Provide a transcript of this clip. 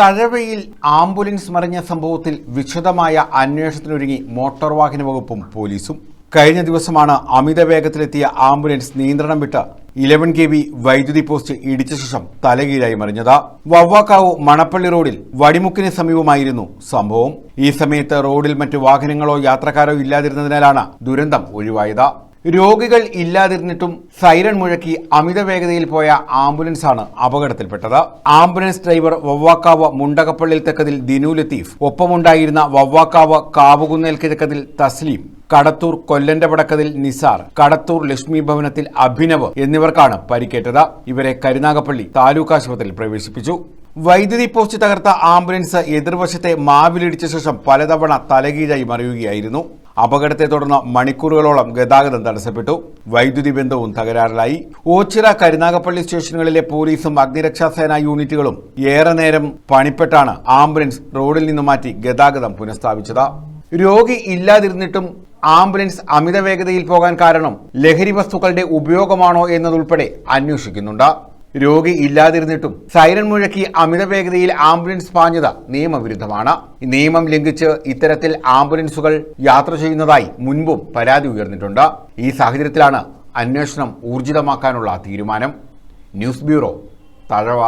തഴവയിൽ ambulance മറിഞ്ഞ സംഭവത്തിൽ വിശദമായ അന്വേഷണത്തിനൊരുങ്ങി മോട്ടോർ വാഹന വകുപ്പും പോലീസും. കഴിഞ്ഞ ദിവസമാണ് അമിത വേഗത്തിലെത്തിയ ആംബുലൻസ് നിയന്ത്രണം വിട്ട് ഇലവൻ കെ വി വൈദ്യുതി പോസ്റ്റ് ഇടിച്ച ശേഷം തലകീഴായി മറിഞ്ഞത്. വവ്വാക്കാവ് മണപ്പള്ളി റോഡിൽ വടിമുക്കിന് സമീപമായിരുന്നു സംഭവം. ഈ സമയത്ത് റോഡിൽ മറ്റു വാഹനങ്ങളോ യാത്രക്കാരോ ഇല്ലാതിരുന്നതിനാലാണ് ദുരന്തം ഒഴിവായത്. രോഗികൾ ഇല്ലാതിരുന്നിട്ടും സൈറൺ മുഴക്കി അമിത വേഗതയിൽ പോയ ആംബുലൻസാണ് അപകടത്തിൽപ്പെട്ടത്. Ambulance driver Vavvakkavu മുണ്ടകപ്പള്ളിൽ Thekkathil Dinu Latheef. ഒപ്പമുണ്ടായിരുന്ന വവ്വാക്കാവ് കാവുകുന്നേൽ കിഴക്കതിൽ തസ്ലീം. കടത്തൂർ കൊല്ലന്റെ വടക്കതിൽ നിസാർ. കടത്തൂർ ലക്ഷ്മി ഭവനത്തിൽ അഭിനവ് എന്നിവർക്കാണ് പരിക്കേറ്റത്. ഇവരെ കരുനാഗപ്പള്ളി താലൂക്ക് ആശുപത്രിയിൽ പ്രവേശിപ്പിച്ചു. വൈദ്യുതി പോസ്റ്റ് തകർത്ത ആംബുലൻസ് എതിർവശത്തെ മാവിലിടിച്ച ശേഷം പലതവണ തലകീഴായി മറിയുകയായിരുന്നു. അപകടത്തെ തുടർന്ന് മണിക്കൂറുകളോളം ഗതാഗതം തടസ്സപ്പെട്ടു. വൈദ്യുതി ബന്ധവും തകരാറിലായി. ഓച്ചിറ കരുനാഗപ്പള്ളി സ്റ്റേഷനുകളിലെ പോലീസും അഗ്നിരക്ഷാസേന യൂണിറ്റുകളും ഏറെ നേരം പണിപ്പെട്ടാണ് ആംബുലൻസ് റോഡിൽ നിന്ന് മാറ്റി ഗതാഗതം പുനഃസ്ഥാപിച്ചത്. രോഗി ഇല്ലാതിരുന്നിട്ടും ആംബുലൻസ് അമിത വേഗതയിൽ പോകാൻ കാരണം ലഹരി വസ്തുക്കളുടെ ഉപയോഗമാണോ എന്നതുൾപ്പെടെ അന്വേഷിക്കുന്നുണ്ട്. രോഗി ഇല്ലാതിരുന്നിട്ടും സൈറൻ മുഴക്കി അമിത വേഗതയിൽ ആംബുലൻസ് പാഞ്ഞത് നിയമവിരുദ്ധമാണ്. നിയമം ലംഘിച്ച് ഇത്തരത്തിൽ ആംബുലൻസുകൾ യാത്ര ചെയ്യുന്നതായി മുൻപും പരാതി ഉയർന്നിട്ടുണ്ട്. ഈ സാഹചര്യത്തിലാണ് അന്വേഷണം ഊർജിതമാക്കാനുള്ള തീരുമാനം. News bureau Thazhava.